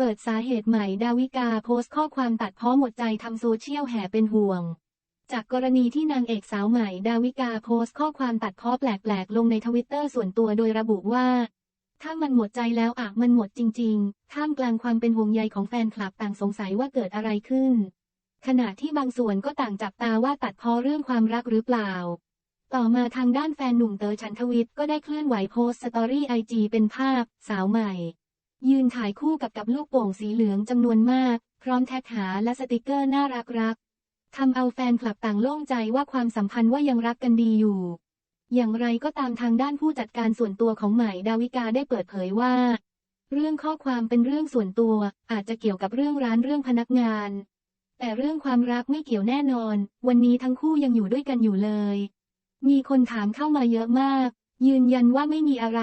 เปิดสาเหตุใหม่ดาวิกาโพสต์ข้อความตัดพ้อหมดใจทำโซเชียลแห่เป็นห่วง จากกรณีที่นางเอกสาวใหม่ดาวิกาโพสต์ข้อความตัดพ้อแปลกๆ ลงในทวิตเตอร์ส่วนตัวโดยระบุว่า ถ้ามันหมดใจแล้วอะมันหมดจริง ๆ ท่ามกลางความเป็นห่วงใยของแฟนคลับต่างสงสัยว่าเกิดอะไรขึ้น ขณะที่บางส่วนก็ต่างจับตาว่าตัดพ้อเรื่องความรักหรือเปล่าต่อมาทางด้านแฟนหนุ่มเต๋อฉันทวิทย์ก็ได้เคลื่อนไหวโพสต์สตอรี่ไอจีเป็นภาพ สาวใหม่ ยืนถ่ายคู่กับกับลูกโป่งสีเหลืองจำนวนมาก พร้อมแท็กหาและสติกเกอร์น่ารักรักๆทำเอาแฟนคลับต่างโล่งใจว่าความสัมพันธ์ว่ายังรักกันดีอยู่ อย่างไรก็ตามทางด้านผู้จัดการส่วนตัวของใหม่ดาวิกาได้เปิดเผยว่า เรื่องข้อความเป็นเรื่องส่วนตัว อาจจะเกี่ยวกับเรื่องร้านเรื่องพนักงาน แต่เรื่องความรักไม่เกี่ยวแน่นอน วันนี้ทั้งคู่ยังอยู่ด้วยกันอยู่เลย มีคนถามเข้ามาเยอะมาก ยืนยันว่าไม่มีอะไร